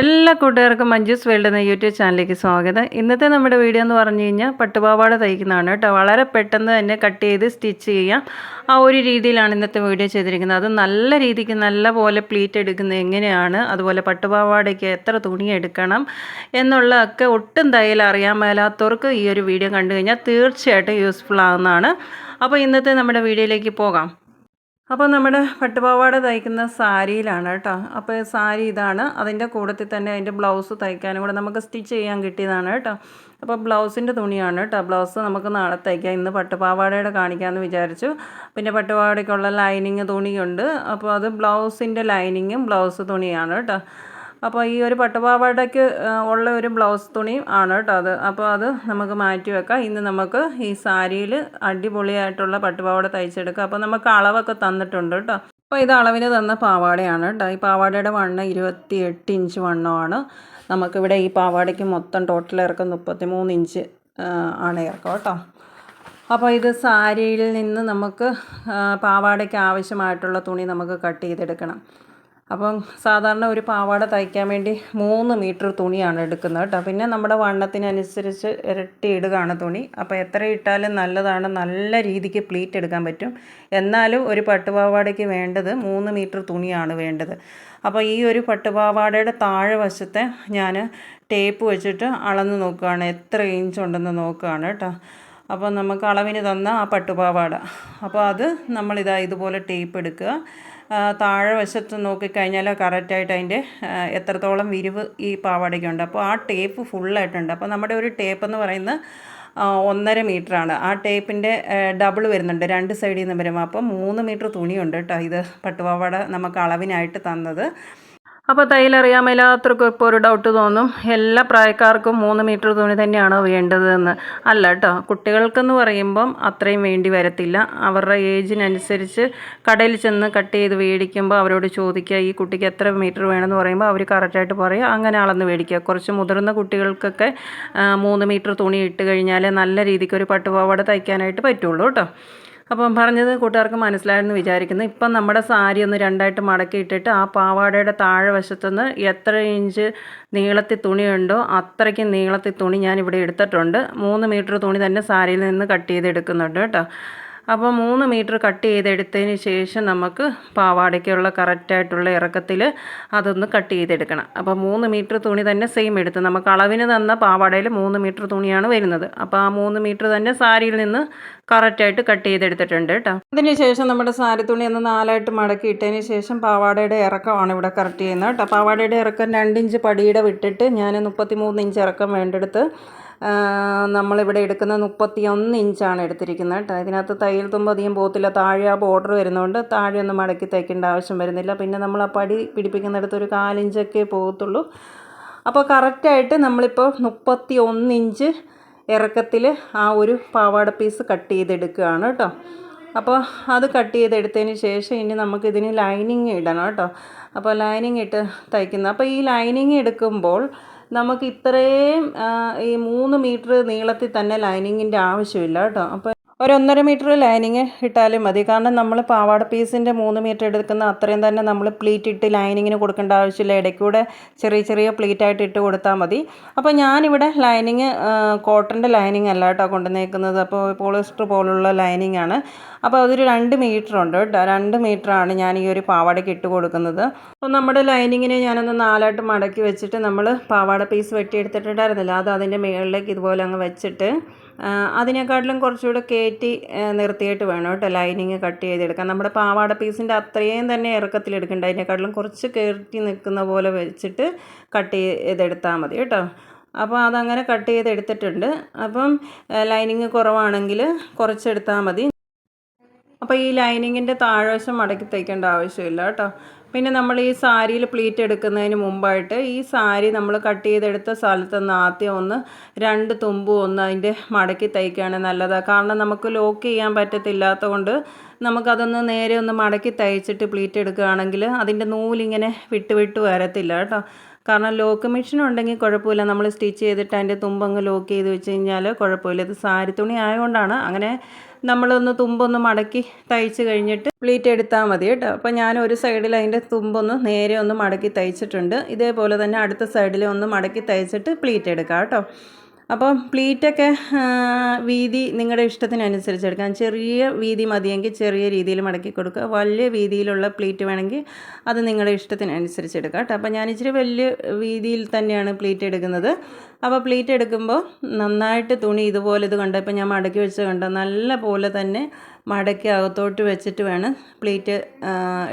എല്ലാ കൂട്ടുകാർക്കും മഞ്ജുസ് വേൾഡ് എന്ന യൂട്യൂബ് ചാനലിലേക്ക് സ്വാഗതം. ഇന്നത്തെ നമ്മുടെ വീഡിയോ എന്ന് പറഞ്ഞു കഴിഞ്ഞാൽ പട്ടുപാവാട തയ്ക്കുന്നതാണ് കേട്ടോ. വളരെ പെട്ടെന്ന് തന്നെ കട്ട് ചെയ്ത് സ്റ്റിച്ച് ചെയ്യാം. ആ ഒരു രീതിയിലാണ് ഇന്നത്തെ വീഡിയോ ചെയ്തിരിക്കുന്നത്. അത് നല്ല രീതിക്ക് നല്ല പോലെ പ്ലീറ്റ് എടുക്കുന്നത് എങ്ങനെയാണ്? അതുപോലെ പട്ടുപാവാടയ്ക്ക് എത്ര തുണി എടുക്കണം എന്നുള്ളതൊക്കെ ഒട്ടും തയ്യൽ അറിയാൻ മേലാത്തവർക്ക് ഈ ഒരു വീഡിയോ കണ്ടു കഴിഞ്ഞാൽ തീർച്ചയായിട്ടും യൂസ്ഫുൾ ആകുന്നതാണ് അപ്പോൾ ഇന്നത്തെ നമ്മുടെ വീഡിയോയിലേക്ക് പോകാം. അപ്പോൾ നമ്മുടെ പട്ടുപാവാട തയ്ക്കുന്ന സാരിയിലാണ് കേട്ടോ. അപ്പോൾ സാരി ഇതാണ്. അതിന്റെ കൂട്ടത്തിൽ തന്നെ അതിന്റെ ബ്ലൗസ് തയ്ക്കാനും കൂടെ നമുക്ക് സ്റ്റിച്ച് ചെയ്യാൻ കിട്ടിയതാണ് കേട്ടോ. അപ്പോൾ ബ്ലൗസിന്റെ തുണിയാണ് കേട്ടോ. ബ്ലൗസ് നമുക്ക് നാളെ തയ്ക്കാം. ഇന്ന് പട്ടുപാവാടയുടെ കാണിക്കാമെന്ന് വിചാരിച്ചു. പിന്നെ പട്ടുപാവാടയ്ക്കുള്ള ലൈനിങ് തുണിയുണ്ട്. അപ്പോൾ അത് ബ്ലൗസിന്റെ ലൈനിങ്ങും ബ്ലൗസ് തുണിയാണ് കേട്ടോ. അപ്പോൾ ഈ ഒരു പട്ടുപാവാടയ്ക്ക് ഉള്ള ഒരു ബ്ലൗസ് തുണി ആണ് കേട്ടോ അത്. അപ്പോൾ അത് നമുക്ക് മാറ്റി വെക്കാം. ഇന്ന് നമുക്ക് ഈ സാരിയിൽ അടിപൊളിയായിട്ടുള്ള പട്ടുപാവാട തയ്ച്ചെടുക്കാം. അപ്പോൾ നമുക്ക് അളവൊക്കെ തന്നിട്ടുണ്ട് കേട്ടോ അപ്പോൾ ഇത് അളവിന് തന്ന പാവാടയാണ് കേട്ടോ ഈ പാവാടയുടെ വണ്ണം ഇരുപത്തി എട്ട് ഇഞ്ച് വണ്ണമാണ് നമുക്കിവിടെ ഈ പാവാടയ്ക്ക് മൊത്തം ടോട്ടൽ ഇറക്കം മുപ്പത്തി മൂന്ന് ഇഞ്ച് ആണ് ഇറക്കം കേട്ടോ അപ്പോൾ ഇത് സാരിയിൽ നിന്ന് നമുക്ക് പാവാടയ്ക്ക് ആവശ്യമായിട്ടുള്ള തുണി നമുക്ക് കട്ട് ചെയ്തെടുക്കണം. അപ്പം സാധാരണ ഒരു പാവാട തയ്ക്കാൻ വേണ്ടി മൂന്ന് മീറ്റർ തുണിയാണ് എടുക്കുന്നത് കേട്ടോ. പിന്നെ നമ്മുടെ വണ്ണത്തിനനുസരിച്ച് ഇരട്ടി ഇടുകയാണ് തുണി. അപ്പോൾ എത്ര ഇട്ടാലും നല്ലതാണ് നല്ല രീതിക്ക് പ്ലീറ്റ് എടുക്കാൻ പറ്റും. എന്നാലും ഒരു പട്ടുപാവാടയ്ക്ക് വേണ്ടത് മൂന്ന് മീറ്റർ തുണിയാണ് വേണ്ടത്. അപ്പോൾ ഈ ഒരു പട്ടുപാവാടയുടെ താഴെ വശത്തെ ഞാൻ ടേപ്പ് വെച്ചിട്ട് അളന്ന് നോക്കുകയാണ്. എത്ര ഇഞ്ച് ഉണ്ടെന്ന് നോക്കുകയാണ് കേട്ടോ. അപ്പോൾ നമുക്ക് അളവിന് തന്ന ആ പട്ടുപാവാട. അപ്പോൾ അത് നമ്മളിതാ ഇതുപോലെ ടേപ്പ് എടുക്കുക. താഴെ വശത്ത് നോക്കിക്കഴിഞ്ഞാൽ കറക്റ്റായിട്ട് അതിന്റെ എത്രത്തോളം വിരിവ് ഈ പാവാടയ്ക്കുണ്ട്. അപ്പോൾ ആ ടേപ്പ് ഫുള്ളായിട്ടുണ്ട്. അപ്പോൾ നമ്മുടെ ഒരു ടേപ്പ് എന്ന് പറയുന്നത് ഒന്നര മീറ്ററാണ്. ആ ടേപ്പിന്റെ ഡബിൾ വരുന്നുണ്ട് രണ്ട് സൈഡിൽ നിന്ന് വരുമ്പോൾ. അപ്പോൾ മൂന്ന് മീറ്റർ തുണിയുണ്ട് കേട്ടോ ഇത് പട്ടുപാവാട നമുക്ക് അളവിനായിട്ട് തന്നത്. അപ്പോൾ തയ്യലറിയാൻ മേലാത്തവർക്കും ഇപ്പോൾ ഒരു ഡൗട്ട് തോന്നും. എല്ലാ പ്രായക്കാർക്കും മൂന്ന് മീറ്റർ തുണി തന്നെയാണോ വേണ്ടതെന്ന്. അല്ല കേട്ടോ കുട്ടികൾക്കെന്ന് പറയുമ്പം അത്രയും വേണ്ടി വരത്തില്ല. അവരുടെ ഏജിനനുസരിച്ച് കടയിൽ ചെന്ന് കട്ട് ചെയ്ത് മേടിക്കുമ്പോൾ അവരോട് ചോദിക്കുക ഈ കുട്ടിക്ക് എത്ര മീറ്റർ വേണമെന്ന് പറയുമ്പോൾ അവർ കറക്റ്റായിട്ട് പറയുക അങ്ങനെ അളന്ന് മേടിക്കുക കുറച്ച് മുതിർന്ന കുട്ടികൾക്കൊക്കെ മൂന്ന് മീറ്റർ തുണി ഇട്ട് കഴിഞ്ഞാൽ നല്ല രീതിക്ക് ഒരു പട്ടുപാവാട തയ്ക്കാനായിട്ട് പറ്റുള്ളൂ കേട്ടോ അപ്പം പറഞ്ഞത് കൂട്ടുകാർക്ക് മനസ്സിലായെന്ന് വിചാരിക്കുന്നു. ഇപ്പം നമ്മുടെ സാരി ഒന്ന് രണ്ടായിട്ട് മടക്കി ഇട്ടിട്ട് ആ പാവാടയുടെ താഴെ വശത്തുനിന്ന് എത്ര ഇഞ്ച് നീളത്തിൽ തുണിയുണ്ടോ അത്രയ്ക്ക് നീളത്തിൽ തുണി ഞാൻ ഇവിടെ എടുത്തിട്ടുണ്ട്. മൂന്ന് മീറ്റർ തുണി തന്നെ സാരിയിൽ നിന്ന് കട്ട് ചെയ്ത് എടുക്കുന്നുണ്ട് കേട്ടോ. അപ്പോൾ മൂന്ന് മീറ്റർ കട്ട് ചെയ്തെടുത്തതിന് ശേഷം നമുക്ക് പാവാടയ്ക്കുള്ള കറക്റ്റായിട്ടുള്ള ഇറക്കത്തിൽ അതൊന്ന് കട്ട് ചെയ്തെടുക്കണം. അപ്പോൾ മൂന്ന് മീറ്റർ തുണി തന്നെ സെയിം എടുത്ത് നമുക്ക് അളവിന് തന്ന പാവാടയിൽ മൂന്ന് മീറ്റർ തുണിയാണ് വരുന്നത്. അപ്പോൾ ആ മൂന്ന് മീറ്റർ തന്നെ സാരിയിൽ നിന്ന് കറക്റ്റായിട്ട് കട്ട് ചെയ്തെടുത്തിട്ടുണ്ട് കേട്ടോ. അതിന് ശേഷം നമ്മുടെ സാരി തുണി ഒന്ന് നാലായിട്ട് മടക്കി ഇട്ടതിന് ശേഷം പാവാടയുടെ ഇറക്കമാണ് ഇവിടെ കറക്റ്റ് ചെയ്യുന്നത് കേട്ടോ. പാവാടയുടെ ഇറക്കം രണ്ടിഞ്ച് പടിയുടെ വിട്ടിട്ട് ഞാൻ മുപ്പത്തി മൂന്ന് ഇഞ്ച് ഇറക്കം വേണ്ടെടുത്ത് നമ്മളിവിടെ എടുക്കുന്ന മുപ്പത്തി ഒന്ന് ഇഞ്ചാണ് എടുത്തിരിക്കുന്നത് കേട്ടോ. ഇതിനകത്ത് തയ്യൽ തുമ്പ് അധികം പോകത്തില്ല. താഴെ ആ ബോർഡർ വരുന്നതുകൊണ്ട് താഴെ ഒന്നും മടക്കി തയ്ക്കേണ്ട ആവശ്യം വരുന്നില്ല. പിന്നെ നമ്മൾ ആ പടി പിടിപ്പിക്കുന്നിടത്ത് ഒരു കാലിഞ്ചൊക്കെ പോകത്തുള്ളൂ. അപ്പോൾ കറക്റ്റായിട്ട് നമ്മളിപ്പോൾ മുപ്പത്തി ഒന്ന് ഇഞ്ച് ഇറക്കത്തിൽ ആ ഒരു പാവാട പീസ് കട്ട് ചെയ്തെടുക്കുകയാണ് കേട്ടോ. അപ്പോൾ അത് കട്ട് ചെയ്തെടുത്തതിന് ശേഷം ഇനി നമുക്കിതിന് ലൈനിങ് ഇടണം കേട്ടോ. അപ്പോൾ ലൈനിങ് ഇട്ട് തയ്ക്കുന്നത് അപ്പോൾ ഈ ലൈനിങ് എടുക്കുമ്പോൾ നമുക്ക് ഇത്രയും ഈ മൂന്ന് മീറ്റർ നീളത്തിൽ തന്നെ ലൈനിങ്ങിന്റെ ആവശ്യമില്ല കേട്ടോ. അപ്പോൾ ഒരു ഒന്നര മീറ്റർ ലൈനിങ് ഇട്ടാലും മതി. കാരണം നമ്മൾ പാവാട പീസിന്റെ മൂന്ന് മീറ്റർ എടുക്കുന്ന അത്രയും തന്നെ നമ്മൾ പ്ലീറ്റ് ഇട്ട് ലൈനിങ്ങിന് കൊടുക്കേണ്ട ആവശ്യമില്ല. ഇടയ്ക്കൂടെ ചെറിയ ചെറിയ പ്ലീറ്റ് ആയിട്ട് ഇട്ട് കൊടുത്താൽ മതി. അപ്പോൾ ഞാനിവിടെ ലൈനിങ് കോട്ടന്റെ ലൈനിങ് അല്ല കേട്ടോ കൊണ്ടുവന്നേക്കുന്നത്. അപ്പോൾ പോളിസ്റ്റർ പോലുള്ള ലൈനിങ് ആണ്. അപ്പോൾ അതൊരു രണ്ട് മീറ്റർ ഉണ്ട്. കേട്ടോ രണ്ട് മീറ്ററാണ് ഞാൻ ഈ ഒരു പാവാടയ്ക്ക് ഇട്ട് കൊടുക്കുന്നത്. അപ്പോൾ നമ്മുടെ ലൈനിങ്ങിനെ ഞാനൊന്ന് നാലായിട്ട് മടക്കി വെച്ചിട്ട് നമ്മൾ പാവാട പീസ് വെട്ടിയെടുത്തിട്ടുണ്ടായിരുന്നില്ല. അത് അതിന്റെ മുകളിലേക്ക് ഇതുപോലെ അങ്ങ് വെച്ചിട്ട് അതിനെക്കാട്ടിലും കുറച്ചുകൂടെ കയറ്റി നിർത്തിയിട്ട് വേണം കേട്ടോ ലൈനിങ് കട്ട് ചെയ്തെടുക്കാൻ. നമ്മുടെ പാവാട പീസിന്റെ അത്രയും തന്നെ ഇറക്കത്തിൽ ഇറക്കത്തിലെടുക്കേണ്ട. അതിനെക്കാട്ടിലും കുറച്ച് കയറ്റി നിൽക്കുന്ന പോലെ വെച്ചിട്ട് കട്ട് ചെയ്തെടുത്താൽ മതി കേട്ടോ. അപ്പോൾ അതങ്ങനെ കട്ട് ചെയ്തെടുത്തിട്ടുണ്ട്. അപ്പം ലൈനിങ് കുറവാണെങ്കിൽ കുറച്ചെടുത്താൽ മതി. അപ്പോൾ ഈ ലൈനിങ്ങിന്റെ താഴ്വശം മടക്കി തയ്ക്കേണ്ട ആവശ്യമില്ല കേട്ടോ. പിന്നെ നമ്മൾ ഈ സാരിയിൽ പ്ലീറ്റ് എടുക്കുന്നതിന് മുമ്പായിട്ട് ഈ സാരി നമ്മൾ കട്ട് ചെയ്തെടുത്ത സ്ഥലത്ത് നിന്ന് ആദ്യം ഒന്ന് രണ്ട് തുമ്പും ഒന്ന് അതിന്റെ മടക്കി തയ്ക്കുകയാണ് നല്ലത്. കാരണം നമുക്ക് ലോക്ക് ചെയ്യാൻ പറ്റത്തില്ലാത്ത കൊണ്ട് നമുക്കതൊന്ന് നേരെ ഒന്ന് മടക്കി തയ്ച്ചിട്ട് പ്ലീറ്റ് എടുക്കുകയാണെങ്കിൽ അതിന്റെ നൂലിങ്ങനെ വിട്ട് വിട്ട് വരത്തില്ല കേട്ടോ. കാരണം ലോക്ക് മെഷീൻ ഉണ്ടെങ്കിൽ കുഴപ്പമില്ല. നമ്മൾ സ്റ്റിച്ച് ചെയ്തിട്ട് അതിന്റെ തുമ്പങ്ങ് ലോക്ക് ചെയ്ത് വെച്ച് കഴിഞ്ഞാൽ കുഴപ്പമില്ല. ഇത് സാരി തുണി ആയതുകൊണ്ടാണ്. അങ്ങനെ നമ്മളൊന്ന് തുമ്പൊന്ന് മടക്കി തയ്ച്ച് കഴിഞ്ഞിട്ട് പ്ലീറ്റ് എടുത്താൽ മതി കേട്ടോ. അപ്പോൾ ഞാൻ ഒരു സൈഡിൽ അതിന്റെ തുമ്പൊന്ന് നേരെ ഒന്ന് മടക്കി തയ്ച്ചിട്ടുണ്ട്. ഇതേപോലെ തന്നെ അടുത്ത സൈഡിൽ ഒന്ന് മടക്കി തയ്ച്ചിട്ട് പ്ലീറ്റ് എടുക്കാം കേട്ടോ. അപ്പം പ്ലീറ്റൊക്കെ വീതി നിങ്ങളുടെ ഇഷ്ടത്തിനനുസരിച്ച് എടുക്കാം. ചെറിയ വീതി മതിയെങ്കിൽ ചെറിയ രീതിയിൽ മടക്കി കൊടുക്കുക. വലിയ വീതിയിലുള്ള പ്ലീറ്റ് വേണമെങ്കിൽ അത് നിങ്ങളുടെ ഇഷ്ടത്തിനനുസരിച്ച് എടുക്കാം കേട്ടോ. അപ്പം ഞാൻ ഇച്ചിരി വലിയ വീതിയിൽ തന്നെയാണ് പ്ലീറ്റ് എടുക്കുന്നത്. അപ്പോൾ പ്ലീറ്റ് എടുക്കുമ്പോൾ നന്നായിട്ട് തുണി ഇതുപോലെ ഇത് കണ്ടോ? ഇപ്പം ഞാൻ മടക്കി വെച്ച് കണ്ടോ? നല്ല പോലെ തന്നെ മടക്കി അകത്തോട്ട് വെച്ചിട്ട് വേണം പ്ലീറ്റ്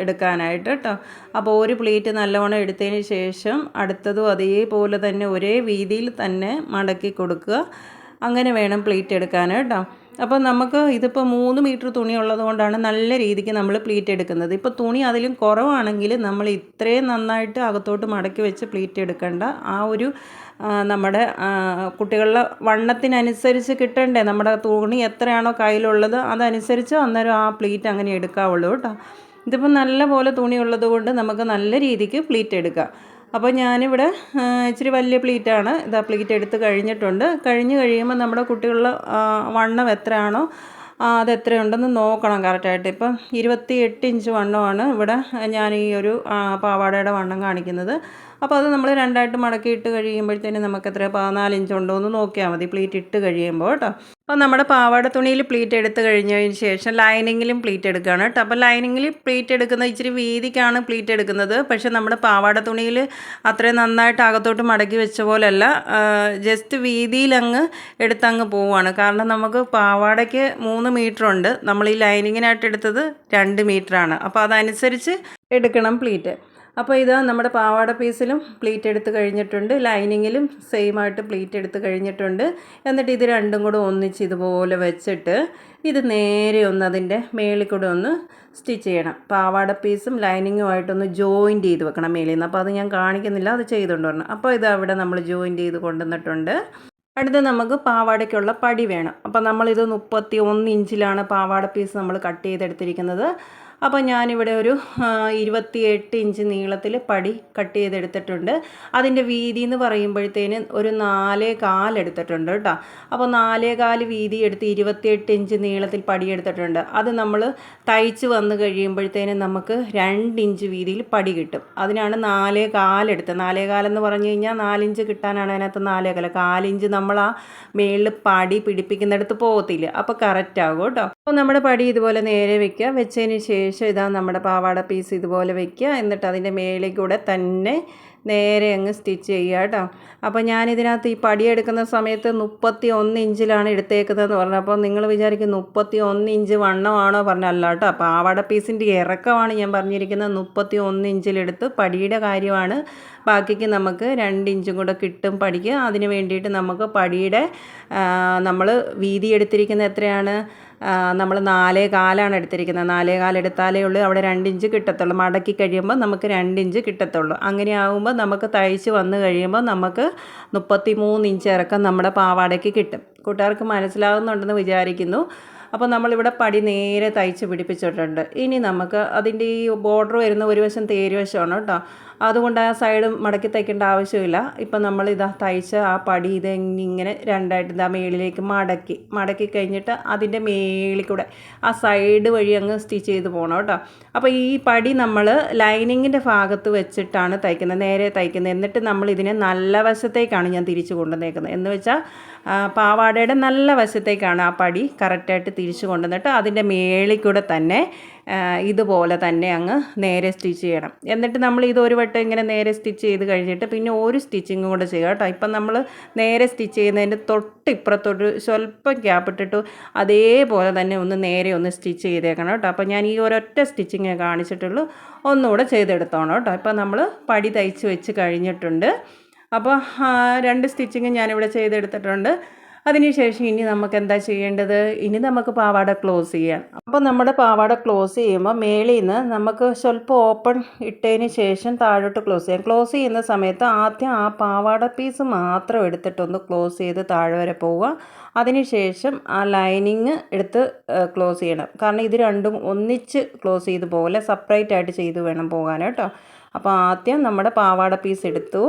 എടുക്കാനായിട്ട് കേട്ടോ അപ്പോൾ ഒരു പ്ലീറ്റ് നല്ലവണ്ണം എടുത്തതിന് ശേഷം അടുത്തതും അതേപോലെ തന്നെ ഒരേ വീതിയിൽ തന്നെ മടക്കി കൊടുക്കുക. അങ്ങനെ വേണം പ്ലീറ്റ് എടുക്കാൻ കേട്ടോ അപ്പോൾ നമുക്ക് ഇതിപ്പോൾ മൂന്ന് മീറ്റർ തുണി ഉള്ളത് കൊണ്ടാണ് നല്ല രീതിക്ക് നമ്മൾ പ്ലീറ്റ് എടുക്കുന്നത്. ഇപ്പോൾ തുണി അതിലും കുറവാണെങ്കിൽ നമ്മൾ ഇത്രയും നന്നായിട്ട് അകത്തോട്ട് മടക്കി വെച്ച് പ്ലീറ്റ് എടുക്കേണ്ട. ആ ഒരു നമ്മുടെ കുട്ടികളുടെ വണ്ണത്തിനനുസരിച്ച് കിട്ടണ്ടേ? നമ്മുടെ തുണി എത്രയാണോ കയ്യിലുള്ളത് അതനുസരിച്ച് അന്നേരം ആ പ്ലീറ്റ് അങ്ങനെ എടുക്കാവുള്ളൂ കേട്ടോ. ഇതിപ്പോൾ നല്ല പോലെ തുണി ഉള്ളത് കൊണ്ട് നമുക്ക് നല്ല രീതിക്ക് പ്ലീറ്റ് എടുക്കാം. അപ്പോൾ ഞാനിവിടെ ഇച്ചിരി വലിയ പ്ലീറ്റാണ്. ഇതാ പ്ലീറ്റ് എടുത്ത് കഴിഞ്ഞിട്ടുണ്ട്. കഴിഞ്ഞ് കഴിയുമ്പോൾ നമ്മുടെ കുട്ടികളുടെ വണ്ണം എത്രയാണോ അത് എത്രയുണ്ടെന്ന് നോക്കണം കറക്റ്റായിട്ട്. ഇപ്പം ഇരുപത്തി എട്ട് ഇഞ്ച് വണ്ണമാണ് ഇവിടെ ഞാൻ ഈ ഒരു പാവാടയുടെ വണ്ണം കാണിക്കുന്നത്. അപ്പോൾ അത് നമ്മൾ രണ്ടായിട്ട് മടക്കി ഇട്ട് കഴിയുമ്പോഴത്തേനും നമുക്ക് എത്ര പതിനാല് ഇഞ്ച് ഉണ്ടോ എന്ന് നോക്കിയാൽ മതി. പ്ലീറ്റ് ഇട്ട് കഴിയുമ്പോൾ കേട്ടോ. അപ്പോൾ നമ്മുടെ പാവാട തുണിയിൽ പ്ലീറ്റ് എടുത്ത് കഴിഞ്ഞതിന് ശേഷം ലൈനിങ്ങിലും പ്ലീറ്റ് എടുക്കുകയാണ് കേട്ടോ. അപ്പോൾ ലൈനിങ്ങിൽ പ്ലീറ്റ് എടുക്കുന്ന ഇച്ചിരി വീതിക്കാണ് പ്ലീറ്റ് എടുക്കുന്നത്. പക്ഷേ നമ്മുടെ പാവാട തുണിയിൽ അത്രയും നന്നായിട്ട് അകത്തോട്ട് മടക്കി വെച്ച പോലെയല്ല. ജസ്റ്റ് വീതിയിലങ്ങ് എടുത്തങ്ങ് പോവുകയാണ്. കാരണം നമുക്ക് പാവാടയ്ക്ക് മൂന്ന് മീറ്റർ ഉണ്ട്. നമ്മൾ ഈ ലൈനിങ്ങിനായിട്ട് എടുത്തത് രണ്ട് മീറ്ററാണ്. അപ്പോൾ അതനുസരിച്ച് എടുക്കണം പ്ലീറ്റ്. അപ്പോൾ ഇത് നമ്മുടെ പാവാട പീസിലും പ്ലീറ്റ് എടുത്ത് കഴിഞ്ഞിട്ടുണ്ട്. ലൈനിങ്ങിലും സെയിം ആയിട്ട് പ്ലീറ്റ് എടുത്ത് കഴിഞ്ഞിട്ടുണ്ട്. എന്നിട്ട് ഇത് രണ്ടും കൂടെ ഒന്നിച്ച് ഇതുപോലെ വെച്ചിട്ട് ഇത് നേരെ ഒന്ന് അതിന്റെ മേളിൽ കൂടെ ഒന്ന് സ്റ്റിച്ച് ചെയ്യണം. പാവാട പീസും ലൈനിങ്ങുമായിട്ടൊന്ന് ജോയിന്റ് ചെയ്ത് വെക്കണം മേളിൽ നിന്ന്. അപ്പോൾ അത് ഞാൻ കാണിക്കുന്നില്ല അത് ചെയ്തുകൊണ്ട് വരണം. അപ്പോൾ ഇത് അവിടെ നമ്മൾ ജോയിന്റ് ചെയ്ത് കൊണ്ടുവന്നിട്ടുണ്ട്. അടുത്ത് നമുക്ക് പാവാടയ്ക്കുള്ള പടി വേണം. അപ്പോൾ നമ്മളിത് മുപ്പത്തി ഒന്ന് ഇഞ്ചിലാണ് പാവാട പീസ് നമ്മൾ കട്ട് ചെയ്തെടുത്തിരിക്കുന്നത്. അപ്പോൾ ഞാനിവിടെ ഒരു ഇരുപത്തിയെട്ട് ഇഞ്ച് നീളത്തിൽ പടി കട്ട് ചെയ്തെടുത്തിട്ടുണ്ട്. അതിന്റെ വീതി എന്ന് പറയുമ്പോഴത്തേന് ഒരു നാലേ കാലെടുത്തിട്ടുണ്ട് കേട്ടോ. അപ്പോൾ നാലേ കാൽ വീതി എടുത്ത് ഇരുപത്തിയെട്ട് ഇഞ്ച് നീളത്തിൽ പടി എടുത്തിട്ടുണ്ട്. അത് നമ്മൾ തയ്ച്ച് വന്ന് കഴിയുമ്പോഴത്തേന് നമുക്ക് രണ്ട് ഇഞ്ച് വീതിയിൽ പടി കിട്ടും. അതിനാണ് നാലേ കാലെടുത്ത് നാലേ കാലെന്ന് പറഞ്ഞു കഴിഞ്ഞാൽ നാലിഞ്ച് കിട്ടാനാണ് അതിനകത്ത് നാലേ കാല. കാലിഞ്ച് നമ്മൾ ആ മേളിൽ പടി പിടിപ്പിക്കുന്നിടത്ത് പോകത്തില്ല. അപ്പോൾ കറക്റ്റ് ആകും കേട്ടോ. അപ്പോൾ നമ്മുടെ പടി ഇതുപോലെ നേരെ വെക്കുക. വെച്ചതിന് ശേഷം ഇതാ നമ്മുടെ പാവാട പീസ് ഇതുപോലെ വെക്കുക. എന്നിട്ട് അതിന്റെ മേളിൽ കൂടെ തന്നെ നേരെ അങ്ങ് സ്റ്റിച്ച് ചെയ്യുക കേട്ടോ. അപ്പോൾ ഞാനിതിനകത്ത് ഈ പടിയെടുക്കുന്ന സമയത്ത് മുപ്പത്തി ഒന്ന് ഇഞ്ചിലാണ് എടുത്തേക്കുന്നതെന്ന് പറഞ്ഞപ്പോൾ നിങ്ങൾ വിചാരിക്കും മുപ്പത്തി ഒന്ന് ഇഞ്ച് വണ്ണമാണോ പറഞ്ഞല്ല കേട്ടോ. പാവാട പീസിന്റെ ഇറക്കമാണ് ഞാൻ പറഞ്ഞിരിക്കുന്നത്. മുപ്പത്തി ഒന്ന് ഇഞ്ചിലെടുത്ത് പടിയുടെ കാര്യമാണ്. ബാക്കിക്ക് നമുക്ക് രണ്ട് ഇഞ്ചും കൂടെ കിട്ടും പടിക്ക്. അതിന് വേണ്ടിയിട്ട് നമുക്ക് പടിയുടെ നമ്മൾ വീതി എടുത്തിരിക്കുന്നത് എത്രയാണ്? നമ്മൾ നാലേ കാലാണ് എടുത്തിരിക്കുന്നത്. നാലേ കാലെടുത്താലേ ഉള്ളൂ അവിടെ രണ്ടിഞ്ച് കിട്ടത്തുള്ളൂ. മടക്കി കഴിയുമ്പോൾ നമുക്ക് രണ്ടിഞ്ച് കിട്ടത്തുള്ളൂ. അങ്ങനെ ആകുമ്പോൾ നമുക്ക് തയ്ച്ച് വന്നു കഴിയുമ്പോൾ നമുക്ക് മുപ്പത്തി മൂന്ന് ഇഞ്ച് ഇറക്കം നമ്മുടെ പാവാടയ്ക്ക് കിട്ടും. കൂട്ടുകാർക്ക് മനസ്സിലാകുന്നുണ്ടെന്ന് വിചാരിക്കുന്നു. അപ്പോൾ നമ്മളിവിടെ പടി നേരെ തയ്ച്ച് പിടിപ്പിച്ചിട്ടുണ്ട്. ഇനി നമുക്ക് അതിന്റെ ഈ ബോർഡർ വരുന്ന ഒരു വശം തേരുവശമാണ് കേട്ടോ. അതുകൊണ്ട് ആ സൈഡ് മടക്കി തയ്ക്കേണ്ട ആവശ്യമില്ല. ഇപ്പം നമ്മൾ ഇതാ തയ്ച്ച ആ പടി ഇത് ഇങ്ങനെ രണ്ടായിട്ട് ഇതാ മേളിലേക്ക് മടക്കി മടക്കി കഴിഞ്ഞിട്ട് അതിന്റെ മേളിൽ കൂടെ ആ സൈഡ് വഴി അങ്ങ് സ്റ്റിച്ച് ചെയ്ത് പോകണം കേട്ടോ. അപ്പോൾ ഈ പടി നമ്മൾ ലൈനിങ്ങിന്റെ ഭാഗത്ത് വെച്ചിട്ടാണ് തയ്ക്കുന്നത് നേരെ തയ്ക്കുന്നത്. എന്നിട്ട് നമ്മൾ ഇതിനെ നല്ല വശത്തേക്കാണ് ഞാൻ തിരിച്ചു കൊണ്ടുവന്നേക്കുന്നത്. എന്ന് വെച്ചാൽ പാവാടയുടെ നല്ല വശത്തേക്കാണ് ആ പടി കറക്റ്റായിട്ട് തിരിച്ചു കൊണ്ടുവന്നിട്ട് അതിന്റെ മേളിൽ കൂടെ തന്നെ ഇതുപോലെ തന്നെ അങ്ങ് നേരെ സ്റ്റിച്ച് ചെയ്യണം. എന്നിട്ട് നമ്മൾ ഇത് ഒരു വട്ടം ഇങ്ങനെ നേരെ സ്റ്റിച്ച് ചെയ്ത് കഴിഞ്ഞിട്ട് പിന്നെ ഒരു സ്റ്റിച്ചിങ്ങും കൂടെ ചെയ്യുക കേട്ടോ. ഇപ്പം നമ്മൾ നേരെ സ്റ്റിച്ച് ചെയ്യുന്നതിന്റെ ഇപ്പുറത്തൊരു സ്വല്പം ഗ്യാപ്പ് ഇട്ടിട്ട് അതേപോലെ തന്നെ ഒന്ന് നേരെ ഒന്ന് സ്റ്റിച്ച് ചെയ്തേക്കണം കേട്ടോ. അപ്പോൾ ഞാൻ ഈ ഒരൊറ്റ സ്റ്റിച്ചിങ്ങേ കാണിച്ചിട്ടുള്ളൂ. ഒന്നുകൂടെ ചെയ്തെടുത്തോണം കേട്ടോ. ഇപ്പം നമ്മൾ പടി തയ്ച്ച് വെച്ച് കഴിഞ്ഞിട്ടുണ്ട്. അപ്പോൾ രണ്ട് സ്റ്റിച്ചിങ് ഞാനിവിടെ ചെയ്തെടുത്തിട്ടുണ്ട്. അതിനുശേഷം ഇനി നമുക്ക് എന്താ ചെയ്യേണ്ടത്? ഇനി നമുക്ക് പാവാട ക്ലോസ് ചെയ്യാം. അപ്പോൾ നമ്മുടെ പാവാട ക്ലോസ് ചെയ്യുമ്പോൾ മേളിൽ നിന്ന് നമുക്ക് സ്വല്പം ഓപ്പൺ ഇട്ടതിന് ശേഷം താഴോട്ട് ക്ലോസ് ചെയ്യാം. ക്ലോസ് ചെയ്യുന്ന സമയത്ത് ആദ്യം ആ പാവാട പീസ് മാത്രം എടുത്തിട്ടൊന്ന് ക്ലോസ് ചെയ്ത് താഴെ വരെ പോവുക. അതിനുശേഷം ആ ലൈനിങ് എടുത്ത് ക്ലോസ് ചെയ്യണം. കാരണം ഇത് രണ്ടും ഒന്നിച്ച് ക്ലോസ് ചെയ്ത് പോകില്ല സെപ്പറേറ്റ് ആയിട്ട് ചെയ്ത് വേണം പോകാൻ കേട്ടോ അപ്പോൾ ആദ്യം നമ്മുടെ പാവാട പീസ് എടുത്തു.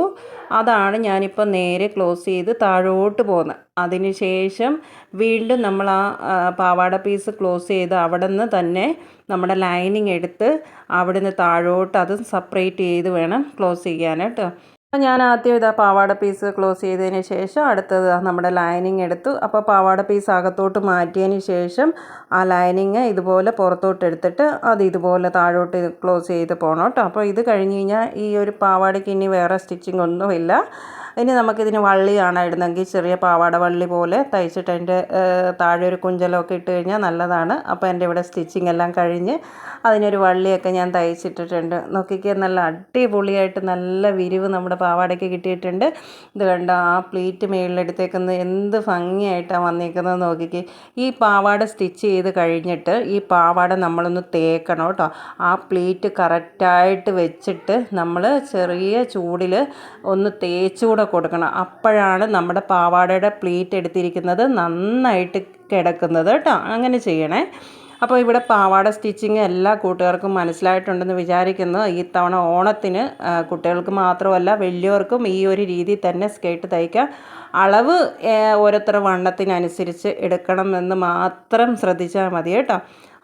അതാണ് ഞാനിപ്പോൾ നേരെ ക്ലോസ് ചെയ്ത് താഴോട്ട് പോകുന്നത്. അതിന് ശേഷം വീണ്ടും നമ്മൾ ആ പാവാട പീസ് ക്ലോസ് ചെയ്ത് അവിടെ നിന്ന് തന്നെ നമ്മുടെ ലൈനിങ് എടുത്ത് അവിടുന്ന് താഴോട്ട് അത് സെപ്പറേറ്റ് ചെയ്ത് വേണം ക്ലോസ് ചെയ്യാനായിട്ട്. അപ്പോൾ ഞാൻ ആദ്യം ഇതാ പാവാട പീസ് ക്ലോസ് ചെയ്തതിന് ശേഷം അടുത്തത് നമ്മുടെ ലൈനിങ് എടുത്തു. അപ്പോൾ പാവാട പീസ് അകത്തോട്ട് മാറ്റിയതിന് ശേഷം ആ ലൈനിങ് ഇതുപോലെ പുറത്തോട്ട് എടുത്തിട്ട് അത് ഇതുപോലെ താഴോട്ട് ക്ലോസ് ചെയ്ത് പോകണം കേട്ടോ. അപ്പോൾ ഇത് കഴിഞ്ഞ് കഴിഞ്ഞാൽ ഈ ഒരു പാവാടയ്ക്ക് ഇനി വേറെ സ്റ്റിച്ചിങ് ഒന്നുമില്ല. ഇനി നമുക്കിതിന് വള്ളിയാണ് ഇടുന്നെങ്കിൽ ചെറിയ പാവാട വള്ളി പോലെ തയ്ച്ചിട്ട് അതിന്റെ താഴെ ഒരു കുഞ്ചലൊക്കെ ഇട്ട് കഴിഞ്ഞാൽ നല്ലതാണ്. അപ്പോൾ എന്റെ ഇവിടെ സ്റ്റിച്ചിങ് എല്ലാം കഴിഞ്ഞ് അതിനൊരു വള്ളിയൊക്കെ ഞാൻ തയ്ച്ചിട്ടിട്ടുണ്ട്. നോക്കിക്കാൻ നല്ല അടിപൊളിയായിട്ട് നല്ല വിരിവ് നമ്മുടെ പാവാടയ്ക്ക് കിട്ടിയിട്ടുണ്ട്. ഇത് കണ്ട ആ പ്ലീറ്റ് മേളിലെടുത്തേക്കുന്നത് എന്ത് ഭംഗിയായിട്ടാണ് വന്നിരിക്കുന്നത് നോക്കിക്കേ. ഈ പാവാട സ്റ്റിച്ച് ചെയ്ത് കഴിഞ്ഞിട്ട് ഈ പാവാട നമ്മളൊന്ന് തേക്കണം കേട്ടോ. ആ പ്ലീറ്റ് കറക്റ്റായിട്ട് വെച്ചിട്ട് നമ്മൾ ചെറിയ ചൂടിൽ ഒന്ന് തേച്ചുകൂടെ കൊടുക്കണം. അപ്പോഴാണ് നമ്മുടെ പാവാടയുടെ പ്ലേറ്റ് എടുത്തിരിക്കുന്നത് നന്നായിട്ട് കിടക്കുന്നത് കേട്ടോ. അങ്ങനെ ചെയ്യണേ. അപ്പോൾ ഇവിടെ പാവാട സ്റ്റിച്ചിങ് എല്ലാ കൂട്ടുകാർക്കും മനസ്സിലായിട്ടുണ്ടെന്ന് വിചാരിക്കുന്നു. ഈ തവണ ഓണത്തിന് കുട്ടികൾക്ക് മാത്രമല്ല വലിയവർക്കും ഈ ഒരു രീതി തന്നെ സ്കേർട്ട് തയ്ക്കാം. അളവ് ഓരോരുത്തരുടെ വണ്ണത്തിനനുസരിച്ച് എടുക്കണം എന്ന് മാത്രം ശ്രദ്ധിച്ചാൽ മതി കേട്ടോ.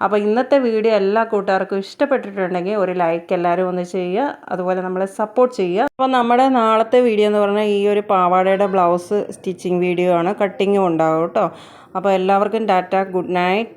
അപ്പോൾ ഇന്നത്തെ വീഡിയോ എല്ലാ കൂട്ടുകാർക്കും ഇഷ്ടപ്പെട്ടിട്ടുണ്ടെങ്കിൽ ഒരു ലൈക്ക് എല്ലാവരും ഒന്ന് ചെയ്യുക. അതുപോലെ നമ്മളെ സപ്പോർട്ട് ചെയ്യുക. അപ്പോൾ നമ്മുടെ നാളത്തെ വീഡിയോ എന്ന് പറഞ്ഞാൽ ഈ ഒരു പാവാടയുടെ ബ്ലൗസ് സ്റ്റിച്ചിങ് വീഡിയോ ആണ്. കട്ടിങ്ങും ഉണ്ടാവും കേട്ടോ. അപ്പോൾ എല്ലാവർക്കും ടാറ്റ ഗുഡ് നൈറ്റ്.